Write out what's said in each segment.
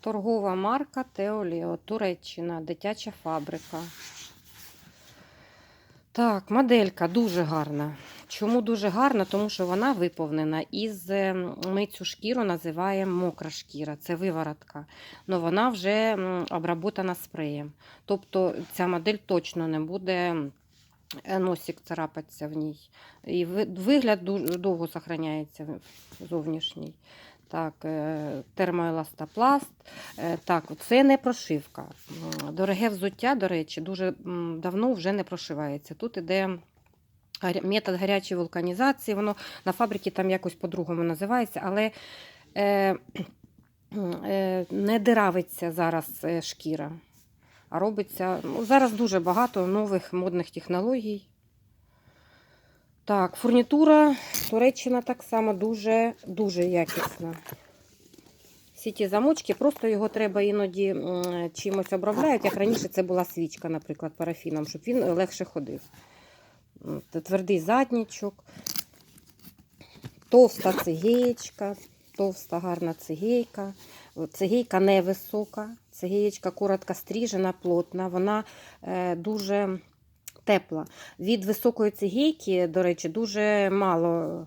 Торгова марка Теоліо, Туреччина, дитяча фабрика. Так, моделька дуже гарна. Чому дуже гарна? Тому що вона виповнена із е, ми цю шкіру називаємо мокра шкіра, це виворотка. але вона вже обработана спреєм. Тобто ця модель точно не буде носик царапатися в ній. І вигляд довго зберігається зовнішній. Так, е, термоеластопласт. Е, Так, це не прошивка. Дороге взуття, до речі, дуже давно вже не прошивається. Тут іде метод гарячої вулканізації, воно на фабриці там якось по-другому називається, але е, е, не диравиться зараз е, шкіра. А робиться. Ну, зараз дуже багато нових модних технологій. Так, фурнітура Туреччина так само дуже, дуже якісна. Всі ті замочки, просто його треба іноді чимось обробляють. Як раніше це була свічка, наприклад, парафіном, щоб він легше ходив. Твердий заднічок, товста цигеєчка, товста гарна цигейка. От Цигейка невисока, цигеєчка коротко стріжена, плотна, вона е, дуже тепла. Від високої цигейки, до речі, дуже мало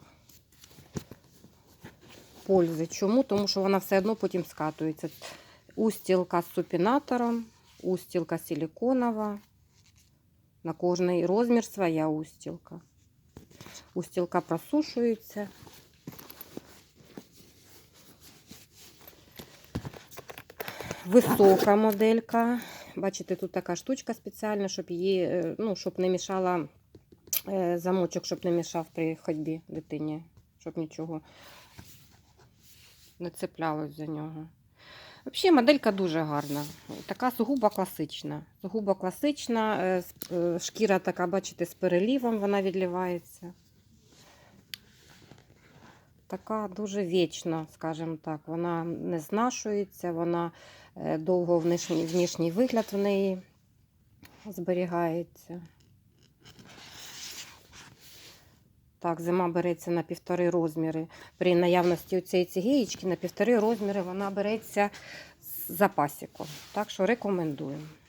пользи. Чому? Тому що вона все одно потім скатується. Устілка з супінатором, устілка силіконова. На кожний розмір своя устілка. Устілка просушується. Висока моделька. Бачите, тут така штучка спеціальна, щоб її, е, ну, щоб не мішала е, замочок, щоб не мішав при ходьбі дитині, щоб нічого не цеплялось за нього. Взагалі моделька дуже гарна. Така сугубо класична. Сугубо класична. е, Шкіра така, бачите, з перелівом вона відливається. Така дуже вічна, скажімо так. Вона не знашується, вона е, довго внешній, внішній вигляд в неї зберігається. Так, зима береться на півтори розміри. При наявності цієї цігієчки на півтори розміри вона береться з запасиком. Так що рекомендуємо.